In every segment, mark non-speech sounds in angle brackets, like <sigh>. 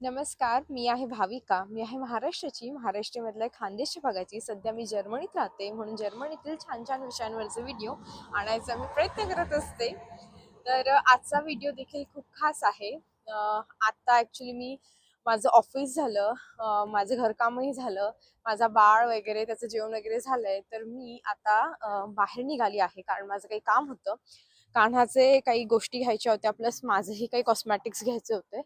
नमस्कार मी आहे भाविका. मी आहे महाराष्ट्राची. महाराष्ट्रामधल्या खानदेश भागाची. सध्या मी जर्मनीत राहते. म्हणून जर्मनीतील छान छान विषयांवरचे व्हिडिओ आणायचा मी प्रयत्न करत असते. तर आजचा व्हिडिओ देखील खूप खास आहे. आत्ता आता ॲक्च्युली मी माझं ऑफिस झालं. माझं घरकामही झालं. माझा बाळ वगैरे त्याचं जेवण वगैरे झालं आहे तर मी आता बाहेर निघाली आहे. कारण माझं काही काम होतं. कान्हाचे काही गोष्टी घ्यायच्या होत्या प्लस माझंही काही कॉस्मॅटिक्स घ्यायचे होते.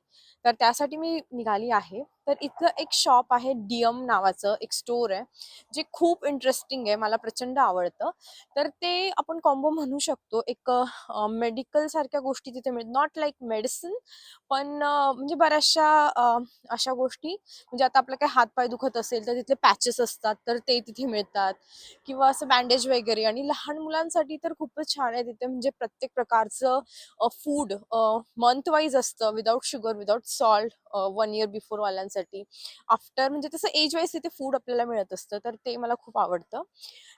तर त्यासाठी मी निघाली आहे. तर इथलं एक शॉप आहे डीएम नावाचं एक स्टोर आहे जे खूप इंटरेस्टिंग आहे मला प्रचंड आवडतं. तर ते आपण कॉम्बो म्हणू शकतो एक मेडिकल सारख्या गोष्टी तिथे मिळत नॉट लाईक मेडिसिन पण म्हणजे बऱ्याचशा अशा गोष्टी म्हणजे आता आपलं काही हातपाय दुखत असेल तर तिथले पॅचेस असतात तर ते तिथे मिळतात. किंवा असं बँडेज वगैरे आणि लहान मुलांसाठी तर खूपच छान आहे तिथे म्हणजे प्रत्येक प्रकारचं फूड मंथ वाईज असतं without sugar without salt one year before वाल्यांसाठी after म्हणजे तसं एज वाईज तिथे फूड आपल्याला मिळत असतं तर ते मला खूप आवडतं.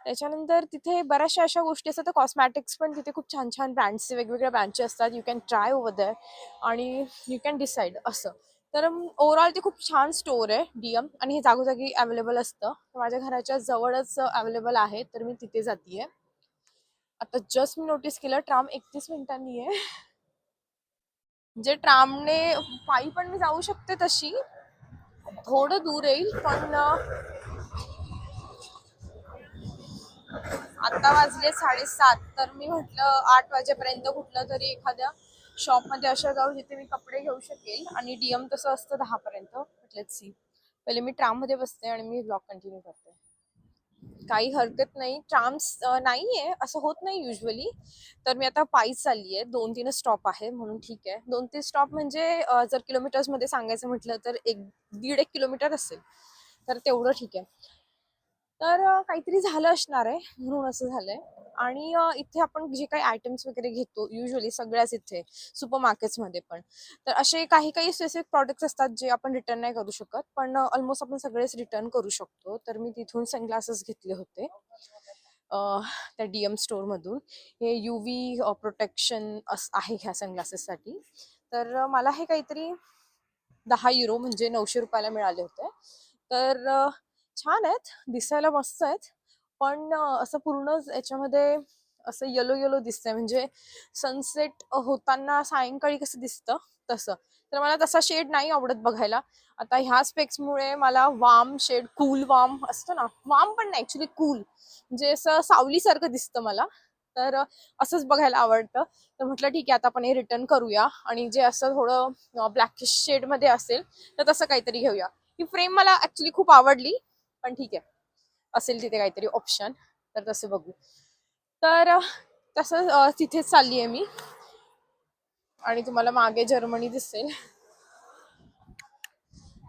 त्याच्यानंतर तिथे बऱ्याचशा अशा गोष्टी असतात तर कॉस्मॅटिक्स पण तिथे खूप छान छान ब्रँड्सचे वेगवेगळ्या ब्रँडचे असतात. यू कॅन ट्राय ओव्हर दर आणि यू कॅन डिसाईड असं. तर ओव्हरऑल ते खूप छान स्टोर आहे डीएम आणि हे जागोजागी अवेलेबल असतं. माझ्या घराच्या जवळच अवेलेबल आहे तर मी तिथे जाते आता जस्ट मी नोटीस केलं ट्राम एकतीस मिनिटांनी आहे. म्हणजे ट्रामने पायी पण मी जाऊ शकते तशी थोडं दूर येईल पण आता वाजले साडेसात. तर मी म्हटलं आठ वाजेपर्यंत कुठलं तरी एखाद्या शॉपमध्ये अशा जाऊ जिथे मी कपडे घेऊ शकेल आणि डीएम तसं असतं दहापर्यंत. म्हटलं सी. पहिले मी ट्राममध्ये बसते आणि मी ब्लॉग कंटिन्यू करते. काही हरकत नाही. ट्राम्स नाहीये. असं होत नाही युजली तर मी आता पायीच चालली आहे दोन तीन स्टॉप आहे म्हणून ठीक आहे. दोन तीन स्टॉप म्हणजे जर किलोमीटर्समध्ये सांगायचं म्हटलं तर एक दीड एक किलोमीटर असेल. तर तेवढं ठीक आहे. तर काहीतरी झालं असणार आहे म्हणून असं झालंय. आणि इथे आपण जे काही आयटम्स वगैरे घेतो युजली सगळ्याच इथे सुपर मार्केट्समध्ये पण. तर असे काही काही स्पेसिफिक प्रॉडक्ट्स असतात जे आपण रिटर्न नाही करू शकत पण ऑलमोस्ट आपण सगळेच रिटर्न करू शकतो. तर मी तिथून सनग्लासेस घेतले होते त्या डी एम स्टोअरमधून हे यू व्ही प्रोटेक्शन अस आहे ह्या सनग्लासेससाठी तर मला हे काहीतरी दहा युरो म्हणजे नऊशे रुपयाला मिळाले होते. तर छान आहेत दिसायला मस्त आहेत. पण असं पूर्ण याच्यामध्ये असं येलो येलो दिसतंय. म्हणजे सनसेट होताना सायंकाळी कसं दिसतं तसं. तर मला तसा शेड नाही आवडत बघायला. आता ह्या स्पेक्समुळे मला वाम शेड कूल वाम असतं ना वाम पण नाही ॲक्च्युली कूल म्हणजे असं सावलीसारखं दिसतं मला. तर असंच बघायला आवडतं. तर म्हटलं ठीक आहे आता आपण हे रिटर्न करूया. आणि जे असं थोडं ब्लॅकिश शेडमध्ये असेल तर तसं काहीतरी घेऊया. ही फ्रेम मला ॲक्च्युली खूप आवडली. पण ठीक आहे. असेल तिथे काहीतरी ऑप्शन तर तसं बघू. तर तसं तिथेच चालली आहे मी. आणि तुम्हाला मागे जर्मनी दिसेल.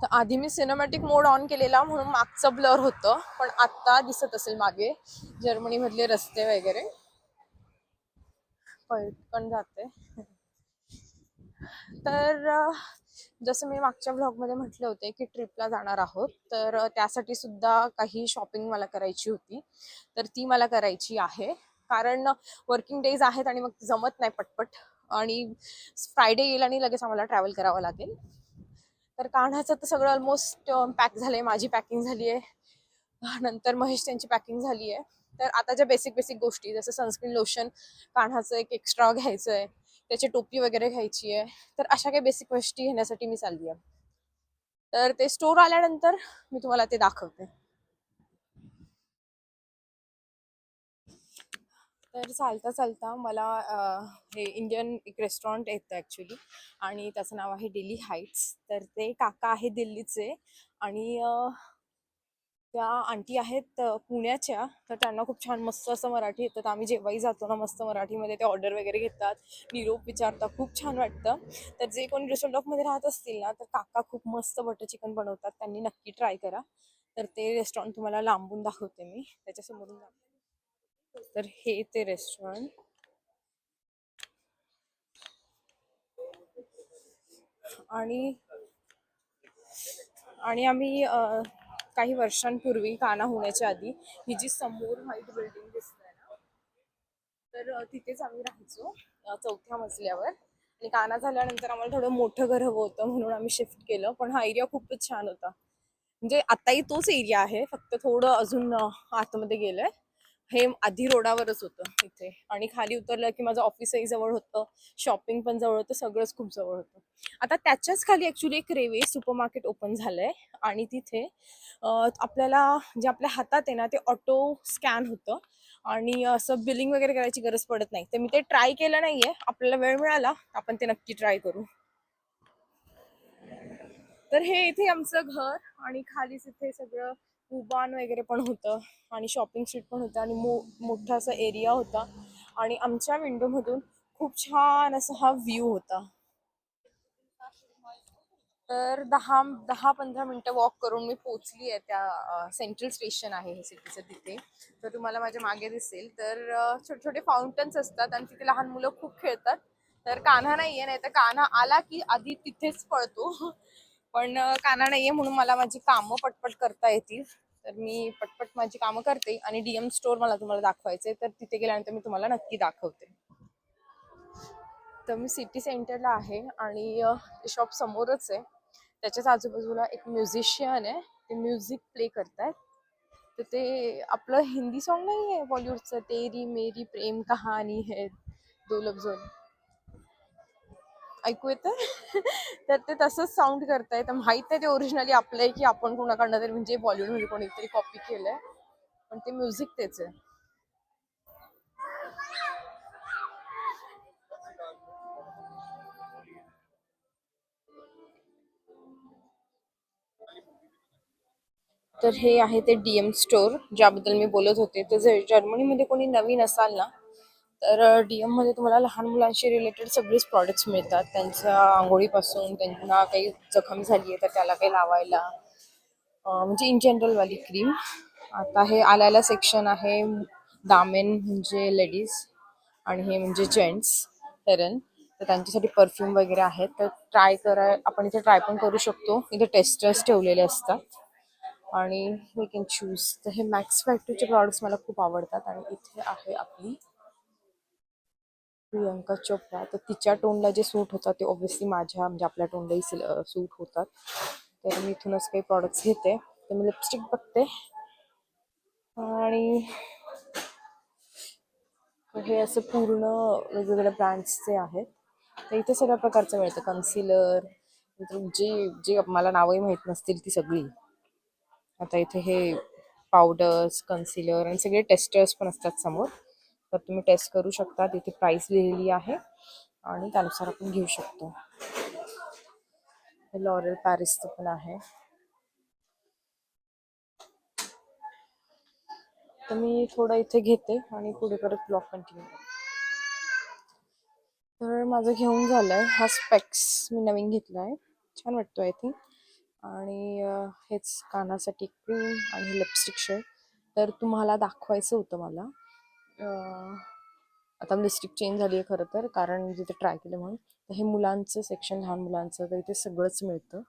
तर आधी मी सिनेमॅटिक मोड ऑन केलेला म्हणून मागचं ब्लर होतं. पण आत्ता दिसत असेल मागे. जर्मनी मधले रस्ते वगैरे. पण जाते. तर जसं मी मागच्या ब्लॉगमध्ये म्हटले होते की ट्रिपला जाणार आहोत तर त्यासाठी सुद्धा काही शॉपिंग मला करायची होती. तर ती मला करायची आहे. कारण वर्किंग डेज आहेत आणि मग जमत नाही पटपट. आणि फ्रायडे येईल आणि लगेच आम्हाला ट्रॅव्हल करावं लागेल. तर कान्हाचं तर सगळं ऑलमोस्ट पॅक झालंय. माझी पॅकिंग झाली आहे नंतर महेश त्यांची पॅकिंग झाली आहे तर आता ज्या बेसिक बेसिक गोष्टी जसं सनस्क्रीन लोशन कान्हाचं एक एक्स्ट्रा घ्यायचं आहे त्याची टोपी वगैरे घ्यायची आहे. तर अशा काही बेसिक गोष्टी घेण्यासाठी मी चालली आहे. तर ते स्टोर आल्यानंतर मी तुम्हाला ते दाखवते. तर चालता चालता मला हे इंडियन एक रेस्टॉरंट येतं ॲक्च्युली आणि त्याचं नाव आहे डेली हाईट्स तर ते काका आहे दिल्लीचे आणि त्या आंटी आहेत पुण्याच्या. तर त्यांना खूप छान मस्त असं मराठी येतं. तर आम्ही जेव्हाही जातो ना मस्त मराठीमध्ये ते ऑर्डर वगैरे घेतात. निरोप विचारतात. खूप छान वाटतं. तर जे कोणी ऑफमध्ये राहत असतील ना तर काका खूप मस्त बटर चिकन बनवतात. त्यांनी नक्की ट्राय करा. तर ते रेस्टॉरंट तुम्हाला लांबून दाखवते मी. त्याच्यासमोरून दाखवते. तर हे ते रेस्टॉरंट. आणि आणि आम्ही काही वर्षांपूर्वी काना होण्याच्या आधी ही जी समोर व्हाईट बिल्डिंग दिसते ना तर तिथेच आम्ही राहायचो चौथ्या मजल्यावर. आणि काना झाल्यानंतर आम्हाला थोडं मोठं घर हवं होतं म्हणून आम्ही शिफ्ट केलं पण हा एरिया खूपच छान होता. म्हणजे आताही तोच एरिया आहे फक्त थोडं अजून आतमध्ये गेलंय. हे आधी रोडावरच होतं इथे. आणि खाली उतरलं की माझं ऑफिसही जवळ होतं शॉपिंग पण जवळ होतं सगळंच खूप जवळ होतं. आता त्याच्याच खाली ॲक्च्युली एक रेवे सुपर मार्केट ओपन झालंय आणि तिथे आपल्याला जे आपल्या हातात आहे ना ते ऑटो स्कॅन होतं. आणि असं बिलिंग वगैरे करायची गरज पडत नाही. तर मी ते ट्राय केलं नाहीये. आपल्याला वेळ मिळाला आपण ते नक्की ट्राय करू. तर हे इथे आमचं घर आणि खालीच इथे सगळं उबान वगैरे पण होतं आणि शॉपिंग स्ट्रीट पण होतं आणि मो मोठा असा एरिया होता. आणि आमच्या विंडोमधून खूप छान असा हा व्ह्यू होता. तर दहा दहा पंधरा मिनटं वॉक करून मी पोचली आहे त्या सेंट्रल स्टेशन आहे हे सिटीचं तिथे. तर तुम्हाला माझ्या मागे दिसेल. तर छोटे छोटे फाउंटन्स असतात आणि तिथे लहान मुलं खूप खेळतात. तर कान्हा नाहीये नाही तर कान्हा आला की आधी तिथेच पळतो. पण कान्हा कान्हा नाहीये म्हणून मला माझी कामं पटपट करता येतील. तर मी पटपट माझी कामं करते आणि डीएम स्टोअर मला तुम्हाला दाखवायचे तर तिथे गेल्यानंतर मी तुम्हाला नक्की दाखवते. तर मी सिटी सेंटरला आहे आणि शॉप समोरच आहे. त्याच्याच आजूबाजूला एक म्युझिशियन आहे. ते म्युझिक प्ले करतायत. तर ते आपलं हिंदी सॉन्ग नाही आहे बॉलिवूडचं तेरी मेरी प्रेम कहाणी है दो लफ्जों ऐकू येतं? <laughs> तर ते तसंच साऊंड करताय तर माहीत आहे ते ओरिजिनली आपलं आहे की आपण कोणाकडनं तरी म्हणजे बॉलिवूडमध्ये कोणीतरी कॉपी केलंय. पण ते म्युझिक तेच आहे. तर हे आहे ते डीएम स्टोअर ज्याबद्दल मी बोलत होते. तर जर जर्मनीमध्ये कोणी नवीन असाल ना तर डीएममध्ये तुम्हाला लहान मुलांशी रिलेटेड सगळेच प्रॉडक्ट्स मिळतात. त्यांच्या आंघोळीपासून त्यांना काही जखम झाली आहे तर त्याला काही लावायला. म्हणजे इन जनरल वाली क्रीम आता हे आल्याला सेक्शन आहे दामेन म्हणजे लेडीज आणि हे म्हणजे जेंट्स हेरन तर त्यांच्यासाठी परफ्यूम वगैरे आहेत. तर ट्राय करा आपण इथे ट्राय पण करू शकतो. इथे टेस्टर्स ठेवलेले असतात. आणि वी कॅन चूज तर हे मॅक्स फॅक्टरीचे प्रॉडक्ट्स मला खूप आवडतात आणि इथे आहे आपली प्रियंका चोप्रा. तर तिच्या टोनला जे सूट होतात ते ऑब्व्हियसली माझ्या म्हणजे आपल्या टोनलाही सूट होतात. तर मी इथूनच काही प्रॉडक्ट्स घेते. तर मी लिपस्टिक बघते. आणि हे असं पूर्ण वेगवेगळ्या ब्रँड्सचे आहेत. तर इथे सगळ्या प्रकारचं मिळतं. कन्सिलर जे जे मला नावही माहीत नसतील ती सगळी. आता इथे हे पावडर्स कन्सिलर आणि सगळे टेस्टर्स पण असतात समोर. तर तुम्ही टेस्ट करू शकता. तिथे प्राइस लिहिलेली आहे. आणि त्यानुसार आपण घेऊ शकतो. लॉरेल पॅरिसचं पण आहे. तर मी थोडं इथे घेते आणि पुढे परत ब्लॉग कंटिन्यू तर माझं घेऊन झालं आहे हा स्पेक्स मी नवीन घेतला आहे छान वाटतो आय थिंक आणि हेच कानासाठी क्रीम आणि लिपस्टिक शेड तर तुम्हाला दाखवायचं होतं मला. आता लिस्टिक चेंज झाली आहे खरं तर कारण जिथे ट्राय केलं म्हणून तर हे मुलांचं सेक्शन लहान मुलांचं तर इथे सगळंच मिळतं.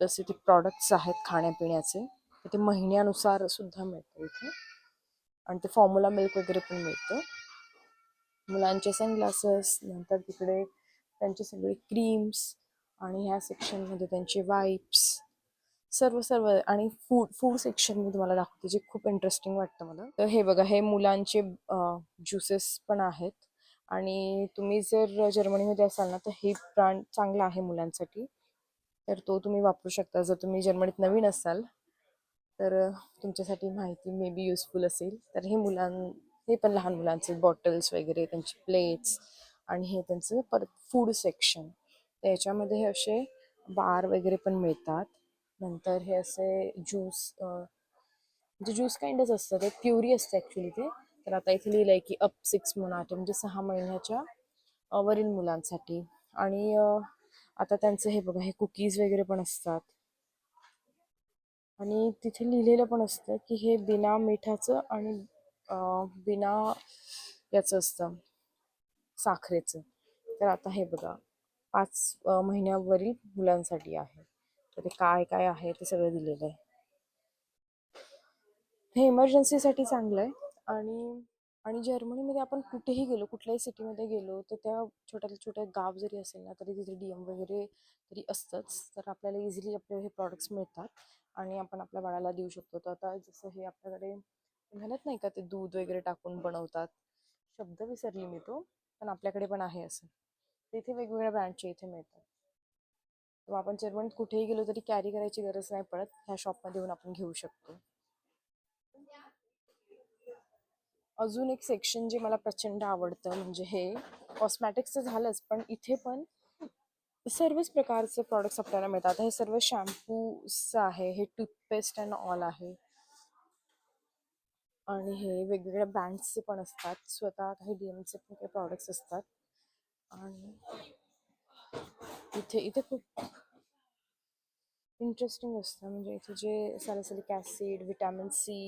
प्लस इथे प्रॉडक्ट्स आहेत खाण्यापिण्याचे तर ते महिन्यानुसार सुद्धा मिळतं इथे. आणि ते फॉर्म्युला मिल्क वगैरे पण मिळतं. मुलांचे सनग्लासेस नंतर तिकडे त्यांचे सगळे क्रीम्स आणि ह्या सेक्शनमध्ये त्यांचे वाईप्स सर्व सर्व आणि फूड फूड सेक्शन मी तुम्हाला दाखवते जे खूप इंटरेस्टिंग वाटतं मला. तर हे बघा हे मुलांचे ज्युसेस पण आहेत. आणि तुम्ही जर जर्मनीमध्ये असाल ना तर हे ब्रँड चांगला आहे मुलांसाठी. तर तो तुम्ही वापरू शकता. जर तुम्ही जर्मनीत नवीन असाल तर तुमच्यासाठी माहिती मे बी युजफुल असेल. तर हे मुलां हे पण लहान मुलांचे बॉटल्स वगैरे त्यांचे प्लेट्स आणि हे त्यांचं परत फूड सेक्शन तर याच्यामध्ये हे असे बार वगैरे पण मिळतात. नंतर हे असे ज्यूस म्हणजे ज्यूस काइंडच असतं ते प्युरी असते ॲक्च्युली ते. तर आता इथे लिहिलं आहे की अप सिक्स मुनाटे म्हणजे सहा महिन्याच्या वरील मुलांसाठी. आणि आता त्यांचं हे बघा हे कुकीज वगैरे पण असतात. आणि तिथे लिहिलेलं पण असतं की हे बिना मिठाचं आणि बिना याचं असतं साखरेचं. तर आता हे बघा पाच महिन्यावरील मुलांसाठी आहे. तर ते काय काय आहे ते सगळं दिलेलं आहे. हे इमर्जन्सीसाठी चांगलं आहे. आणि आणि जर्मनीमध्ये आपण कुठेही गेलो कुठल्याही सिटीमध्ये गेलो तर त्या छोट्या छोट्या गाव जरी असेल ना तरी तिथे डी एम वगैरे तरी असतंच. तर आपल्याला इझिली आपले हे प्रॉडक्ट्स मिळतात. आणि आपण आपल्या बाळाला देऊ शकतो. तर आता जसं हे आपल्याकडे म्हणत नाही का ते दूध वगैरे टाकून बनवतात. शब्द विसरली मी तो पण आपल्याकडे पण आहे असं. तिथे वेगवेगळ्या ब्रँडचे इथे मिळतात. तेव्हा आपण जर्मनीत कुठेही गेलो तरी कॅरी करायची गरज नाही पडत. ह्या शॉपमध्ये येऊन आपण घेऊ शकतो. अजून एक सेक्शन जे मला प्रचंड आवडतं म्हणजे हे कॉस्मॅटिक्सचं झालंच पण इथे पण सर्वच प्रकारचे प्रॉडक्ट्स आपल्याला मिळतात. हे सर्व शॅम्पूचं आहे हे टूथपेस्ट अँड ऑल आहे. आणि हे वेगवेगळ्या ब्रँड्सचे पण असतात. स्वतः काही डी एमचे पण काही प्रॉडक्ट्स असतात. आणि इथे इथे खूप इंटरेस्टिंग असतं. म्हणजे इथे जे सॅलिसिलिक ॲसिड विटॅमिन सी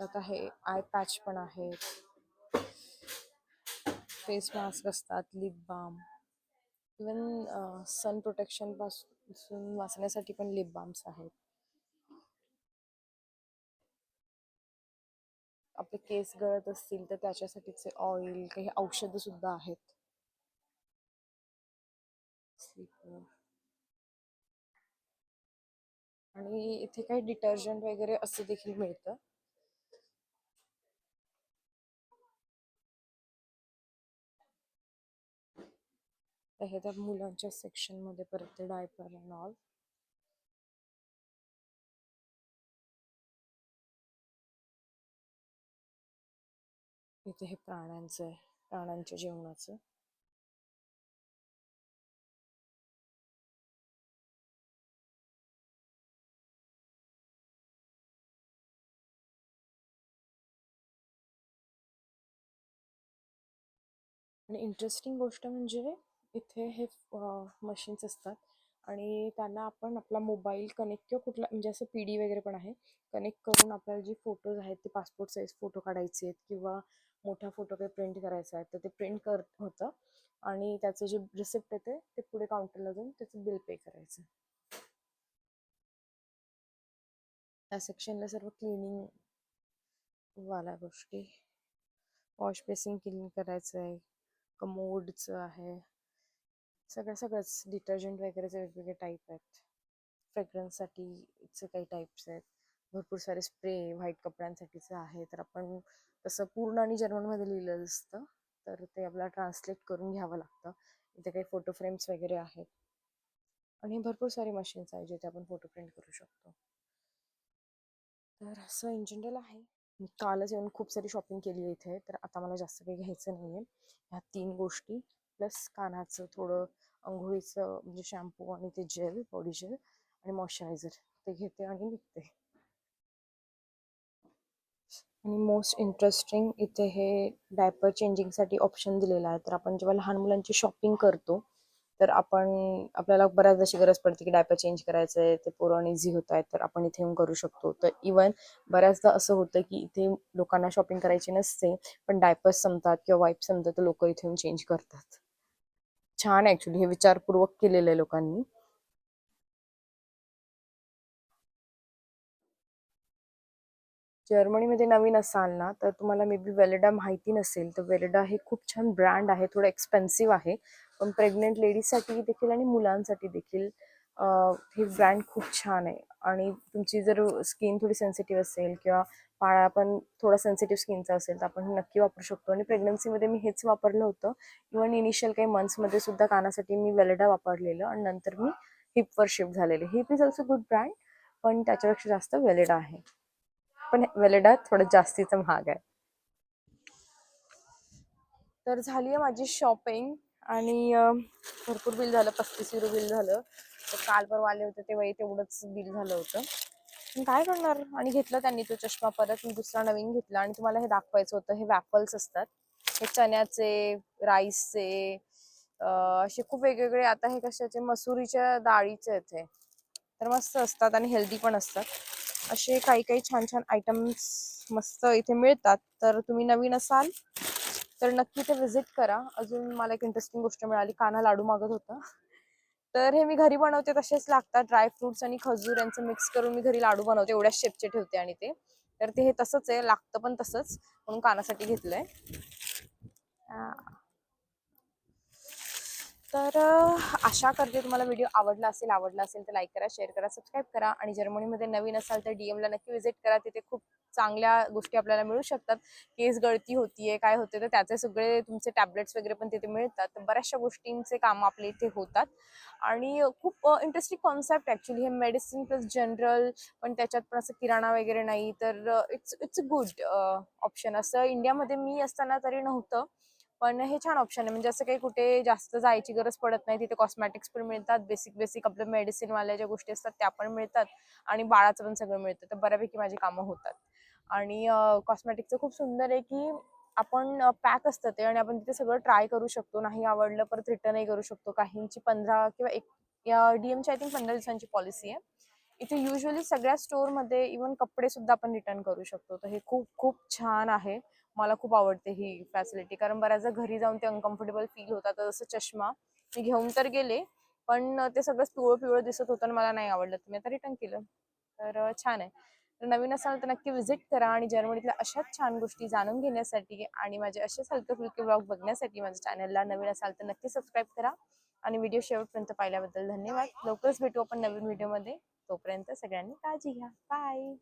त्यात आहे आय पॅच पण आहेत. फेस मास्क असतात लिप बाम इवन सन प्रोटेक्शनपासून वाचण्यासाठी पण लिप बाम्स आहेत. आपले केस गळत असतील तर त्याच्यासाठीचे ऑइल काही औषध सुद्धा आहेत. आणि इथे काही डिटर्जंट वगैरे असं देखील मिळतं. तर हे त्या मुलांच्या सेक्शनमध्ये परत ते डायपर अँड ऑल. इथे हे प्राण्यांचं आहे प्राण्यांच्या जेवणाचं. आणि इंटरेस्टिंग गोष्ट म्हणजे इथे हे मशीन्स असतात. आणि त्यांना आपण आपला मोबाईल कनेक्ट किंवा कुठला म्हणजे असं पी डी वगैरे पण आहे कनेक्ट करून आपल्याला जे फोटोज आहेत ते पासपोर्ट साईज फोटो काढायचे आहेत किंवा मोठा फोटो काही प्रिंट करायचा आहे तर ते प्रिंट कर होतं. आणि त्याचं जे रिसिप्ट येते ते पुढे काउंटरला जाऊन त्याचं बिल पे करायचं. त्या सेक्शनला सर्व क्लिनिंग वाला गोष्टी. वॉश बेसिन क्लीन करायचं आहे कमोडचं आहे. सगळं सगळंच. डिटर्जंट वगैरेचे वेगवेगळे टाईप आहेत. फ्रेग्रन्ससाठीचे काही टाईप्स आहेत. भरपूर सारे स्प्रे व्हाईट कपड्यांसाठीचं आहे तर आपण तसं पूर्ण आणि जर्मनमध्ये लिहिलेलं असतं. तर ते आपल्याला ट्रान्सलेट करून घ्यावं लागतं. इथे काही फोटो फ्रेम्स वगैरे आहेत. आणि भरपूर सारे मशीन्स आहेत जिथे आपण फोटो प्रिंट करू शकतो. तर असं इन जनरल आहे. मी कालच येऊन खूप सारी शॉपिंग केली आहे इथे. तर आता मला जास्त काही घ्यायचं नाही आहे ह्या तीन गोष्टी. प्लस कानाचं थोडं अंघोळीचं म्हणजे शॅम्पू आणि ते जेल बॉडी जेल आणि मॉइश्चरायझर ते घेते आणि निघते. आणि मोस्ट इंटरेस्टिंग इथे हे डायपर चेंजिंगसाठी ऑप्शन दिलेलं आहे. तर आपण जेव्हा लहान मुलांची शॉपिंग करतो तर आपण आपल्याला बऱ्याच अशी गरज पडते की डायपर चेंज करायचं आहे ते पोरं इझी होत आहेत तर आपण इथे येऊन करू शकतो. तर इवन बऱ्याचदा असं होतं की इथे लोकांना शॉपिंग करायची नसते पण डायपर्स संपतात किंवा वाईप संपतात तर लोक इथे येऊन चेंज करतात. छान ऍक्च्युली हे विचारपूर्वक केलेलं आहे लोकांनी. जर्मनीमध्ये नवीन असाल ना तर तुम्हाला मे बी वेलेडा माहिती नसेल तर वेलेडा हे खूप छान ब्रँड आहे थोडं एक्सपेन्सिव्ह आहे. पण प्रेग्नेंट लेडीजसाठी देखील आणि मुलांसाठी देखील हे ब्रँड खूप छान आहे. आणि तुमची जर स्किन थोडी सेन्सिटिव्ह असेल किंवा पाळा पण थोडा सेन्सिटिव्ह स्किनचा असेल तर आपण नक्की वापरू शकतो. आणि प्रेग्नन्सीमध्ये मी हेच वापरलं होतं. इवन इनिशियल काही मंथ्समध्ये सुद्धा कानासाठी मी वेलेडा वापरलेलं आणि नंतर मी हिपवर शिफ्ट झालेले. Hipp is also good brand पण त्याच्यापेक्षा जास्त वेलेडा आहे. पण वेलेडा थोडं जास्तीचं महाग आहे. तर झाली आहे माझी शॉपिंग आणि भरपूर बिल झालं पस्तीस युरो बिल झालं. काल परवा आले होते तेव्हाही तेवढंच बिल झालं होतं. काय करणार? आणि घेतलं त्यांनी तो चष्मा परत. मी दुसरा नवीन घेतला आणि तुम्हाला हे दाखवायचं होतं. हे वॅफल्स असतात. हे चण्याचे राईसचे असे खूप वेगवेगळे आता हे कशाचे? मसुरीच्या डाळीचे आहेत हे. तर मस्त असतात आणि हेल्दी पण असतात. असे काही काही छान छान आयटम्स मस्त इथे मिळतात. तर तुम्ही नवीन असाल तर नक्की इथे व्हिजिट करा. अजून मला एक इंटरेस्टिंग गोष्ट मिळाली. काना लाडू मागत होता. तर हे मी घरी बनवते तसेच लागतात ड्राय फ्रुट्स आणि खजूर यांचं मिक्स करून मी घरी लाडू बनवते एवढ्या शेपचे ठेवते आणि ते. तर ते हे तसंच आहे लागतं पण तसंच म्हणून कानासाठी घेतलंय. तर आशा करते तुम्हाला व्हिडिओ आवडला असेल आवडला असेल तर लाईक करा शेअर करा सबस्क्राईब करा आणि जर्मनीमध्ये नवीन असाल तर डी एमला नक्की व्हिजिट करा. तिथे खूप चांगल्या गोष्टी आपल्याला मिळू शकतात. केस गळती होतीये काय होते तर त्याचे सगळे तुमचे टॅबलेट्स वगैरे पण तिथे मिळतात. तर बऱ्याचशा गोष्टींचे काम आपले इथे होतात. आणि खूप इंटरेस्टिंग कॉन्सेप्ट ॲक्च्युली हे मेडिसिन प्लस जनरल पण त्याच्यात पण असं किराणा वगैरे नाही. तर इट्स इट्स गुड ऑप्शन असं इंडियामध्ये मी असताना तरी नव्हतं. पण हे छान ऑप्शन आहे. म्हणजे असं काही कुठे जास्त जायची गरज पडत नाही. तिथे कॉस्मॅटिक्स पण मिळतात बेसिक बेसिक आपल्या मेडिसिनवाल्या ज्या गोष्टी असतात त्या पण मिळतात आणि बाळाचं पण सगळं मिळतं. तर बऱ्यापैकी माझी कामं होतात. आणि कॉस्मॅटिकचं खूप सुंदर आहे की आपण पॅक असतं ते आणि आपण तिथे सगळं ट्राय करू शकतो. नाही आवडलं परत रिटर्नही करू शकतो. काहींची पंधरा किंवा एक या डीएमची आय थिंक पंधरा दिवसांची पॉलिसी आहे. इथे युजली सगळ्या स्टोअरमध्ये इवन कपडे सुद्धा आपण रिटर्न करू शकतो. तर हे खूप खूप छान आहे. मला खूप आवडते ही फॅसिलिटी कारण बऱ्याचदा घरी जाऊन ते अनकम्फर्टेबल फील होतात जसं चष्मा मी घेऊन तर गेले पण ते सगळं पिवळं पिवळं दिसत होतं आणि मला नाही आवडलं. मी आता रिटर्न केलं. तर छान आहे. तर नवीन असाल तर नक्की व्हिजिट करा आणि जर्मनीतल्या अशाच छान गोष्टी जाणून घेण्यासाठी आणि माझे असेच हलके फुलके ब्लॉग बघण्यासाठी माझ्या चॅनलला नवीन असाल तर नक्की सबस्क्राईब करा. आणि व्हिडिओ शेवटपर्यंत पाहिल्याबद्दल धन्यवाद. लवकरच भेटू आपण नवीन व्हिडिओमध्ये तोपर्यंत सगळ्यांनी काळजी घ्या. बाय